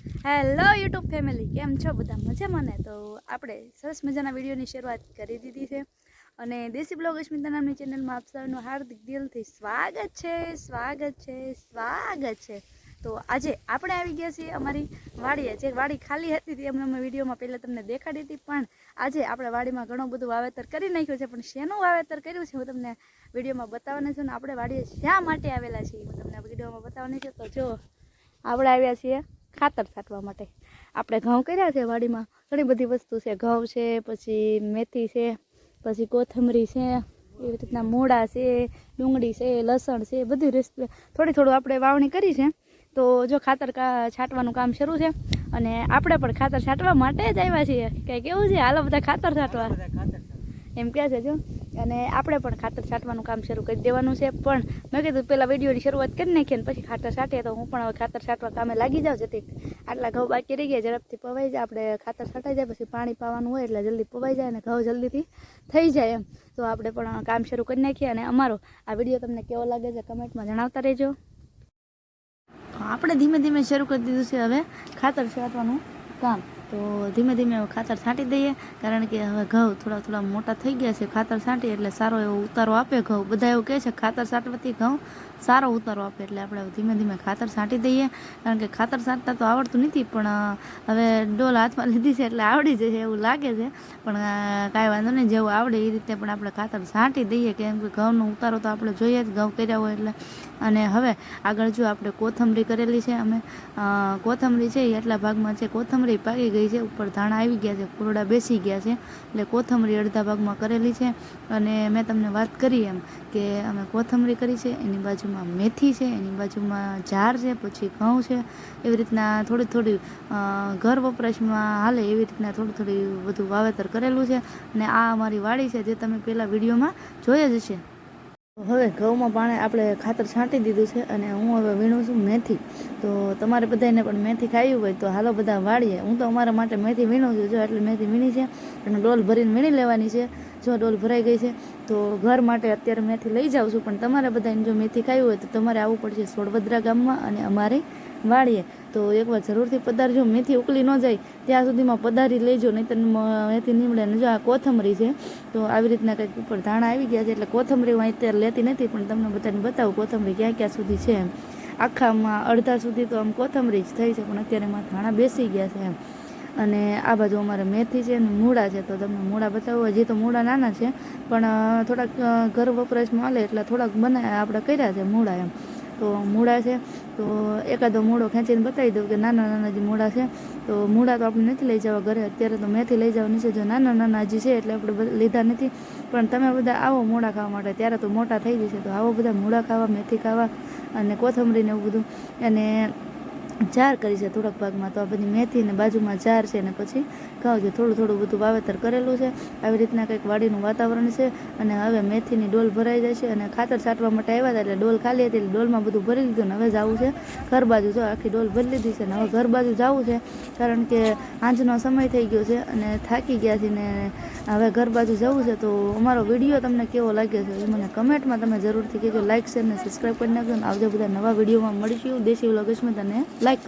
Hello YouTube family, કેમ છો બધા? મજામાં ને? તો આપણે સરસ મજાના વિડીયોની શરૂઆત કરી દીધી છે. અને દેશી બ્લોગ અસ્મિતા નામની ચેનલમાં આપ સૌનું હાર્દિક દિલથી સ્વાગત છે સ્વાગત છે સ્વાગત છે. તો આજે આપણે આવી ગયા છીએ અમારી વાડીએ. જે વાડી ખાલી હતી તે અમને અમે વિડીયોમાં પહેલાં તમને દેખાડી હતી, પણ આજે આપણે વાડીમાં ઘણું બધું વાવેતર કરી નાખ્યું છે. પણ શેનું વાવેતર કર્યું છે, હું તમને વિડીયોમાં બતાવવાની છું ને આપણે વાડીએ શા માટે આવેલા છીએ હું તમને વિડીયોમાં બતાવવાની છે. તો જો, આપણે આવ્યા છીએ ખાતર છાંટવા માટે. આપણે ઘઉં કર્યા છે વાડીમાં. ઘણી બધી વસ્તુ છે. ઘઉં છે પછી મેથી છે પછી કોથમરી છે એવી રીતના મૂળા છે ડુંગળી છે લસણ છે બધી રેસ્ટ થોડી થોડું આપણે વાવણી કરી છે. તો જો ખાતર છાંટવાનું કામ શરૂ છે અને આપણે પણ ખાતર છાંટવા માટે જ આવ્યા છીએ. કે કેવું છે? હાલો બધા ખાતર છાંટવા. એમ કહે છે જો. અને આપણે પણ ખાતર છાંટવાનું કામ શરૂ કરી દેવાનું છે. પણ મેં કીધું પહેલાં વિડીયોની શરૂઆત કરી નાખીએ પછી ખાતર છાંટીએ, તો હું પણ હવે ખાતર છાંટવા કામે લાગી જાઉં જેથી આટલા ઘઉં બાકી રહી ગયા, ઝડપથી પવાઈ જાય. આપણે ખાતર છાંટાઈ જાય, પછી પાણી પાવાનું હોય એટલે જલ્દી પવાઈ જાય અને ઘઉં જલ્દીથી થઈ જાય એમ. તો આપણે પણ કામ શરૂ કરી નાખીએ અને અમારો આ વીડિયો તમને કેવો લાગે છે કમેન્ટમાં જણાવતા રહેજો. આપણે ધીમે ધીમે શરૂ કરી દીધું છે હવે ખાતર છાંટવાનું કામ. તો ધીમે ધીમે હવે ખાતર છાંટી દઈએ. કારણ કે હવે ઘઉં થોડા થોડા મોટા થઈ ગયા છે. ખાતર છાંટીએ એટલે સારો એવો ઉતારો આપે ઘઉં. બધા એવું કહે છે, ખાતર છાંટવાથી ઘઉં સારો ઉતારો આપે. એટલે આપણે ધીમે ધીમે ખાતર છાંટી દઈએ. કારણ કે ખાતર છાંટતા તો આવડતું નથી, પણ હવે ડોલ હાથમાં લીધી છે એટલે આવડી જશે એવું લાગે છે. પણ કાંઈ વાંધો નહીં, જેવું આવડે એ રીતે પણ આપણે ખાતર છાંટી દઈએ. કેમ કે ઘઉંનો ઉતારો તો આપણે જોઈએ જ, ઘઉં કર્યા હોય એટલે. અને હવે આગળ જો આપણે કોથમરી કરેલી છે, અમે કોથમરી છે એટલા ભાગમાં છે. કોથમરી પાકી ગઈ છે, ઉપર ધાણા આવી ગયા છે, કોરડા બેસી ગયા છે, એટલે કોથમરી અડધા ભાગમાં કરેલી છે અને મેં તમને વાત કરી એમ કે અમે કોથમરી કરી છે, એની બાજુમાં મેથી છે, એની બાજુમાં ઝાર છે, પછી ઘઉં છે, એવી રીતના થોડી થોડી ઘર વપરાશમાં હાલે એવી રીતના થોડું થોડી બધું વાવેતર કરેલું છે અને આ અમારી વાડી છે, જે તમે પહેલાં વિડીયોમાં જોઈ જ હશે. હવે ઘઉંમાં પાણી આપણે ખાતર છાંટી દીધું છે અને હું હવે વીણું છું મેથી. તો તમારે બધાને પણ મેથી ખાવી હોય તો હાલો બધા વાળીએ. હું તો અમારા માટે મેથી વીણું છું. જો એટલે મેથી વીણી છે અને ડોલ ભરીને વીણી લેવાની છે, જો ડોલ ભરાઈ ગઈ છે, તો ઘર માટે અત્યારે મેથી લઈ જાઉં છું. પણ તમારે બધાને જો મેથી ખાવી હોય તો તમારે આવવું પડશે સોળવદરા ગામમાં અને અમારી વાળીએ, તો એકવાર જરૂરથી પધારજો. મેથી ઉકળી ન જાય, ત્યાં સુધીમાં પધારી લેજો નહીં મેથી નીમડે ને જો આ કોથમરી છે, તો આવી રીતના કંઈક ઉપર ધાણા આવી ગયા છે. એટલે કોથમરી હું અત્યારે લેતી નથી, પણ તમને બધાને બતાવું કોથમરી ક્યાં ક્યાં સુધી છે. એમ આખામાં અડધા સુધી તો આમ કોથમરી જ થઈ છે, પણ અત્યારે એમાં ધાણા બેસી ગયા છે. એમ અને આ બાજુ અમારે મેથી છે અને મૂળા છે, તો તમને મૂળા બતાવું. હજી તો મૂળા નાના છે, પણ થોડાક ઘર વપરાશમાં હાલે, એટલે થોડાક બનાવ્યા આપણે કર્યા છે મૂળા એમ. તો મૂળા છે. તો એકાદો મૂળો ખેંચીને બતાવી દઉં કે નાના નાના જે મૂળા છે. તો મૂળા તો આપણે નથી લઈ જવા ઘરે, અત્યારે તો મેથી લઈ જવાની છે. જો નાના નાના હજી છે એટલે આપણે લીધા નથી. પણ તમે બધા આવો મૂળા ખાવા માટે, ત્યારે તો મોટા થઈ જશે. તો આવો બધા મૂળા ખાવા, મેથી ખાવા અને કોથમરીને એવું બધું. અને જાર કરી છે થોડાક ભાગમાં, તો આ બધી મેથી ને બાજુમાં જાર છે ને પછી ઘઉં છે. થોડું થોડું બધું વાવેતર કરેલું છે. આવી રીતના કંઈક વાડીનું વાતાવરણ છે અને હવે મેથીની ડોલ ભરાઈ જાય છે અને ખાતર છાંટવા માટે આવ્યા હતા એટલે ડોલ ખાલી હતી એટલે ડોલમાં બધું ભરી લીધું ને હવે જવું છે. ઘર બાજુ જો આખી ડોલ ભરી લીધી છે ને હવે ઘર બાજુ જવું છે. કારણ કે સાંજનો સમય થઈ ગયો છે અને થાકી ગયા છે ને હવે ઘર બાજુ જવું છે તો અમારો વીડિયો તમને કેવો લાગ્યો છે એ મને કમેન્ટમાં તમે જરૂરથી કહેજો. લાઇક શેર ને સબસ્ક્રાઈબ કરી નાખજો ને આવજો બધા નવા વિડીયોમાં મળીશું. દેશી વ્લોગ અસ્મિતાને લાઈક like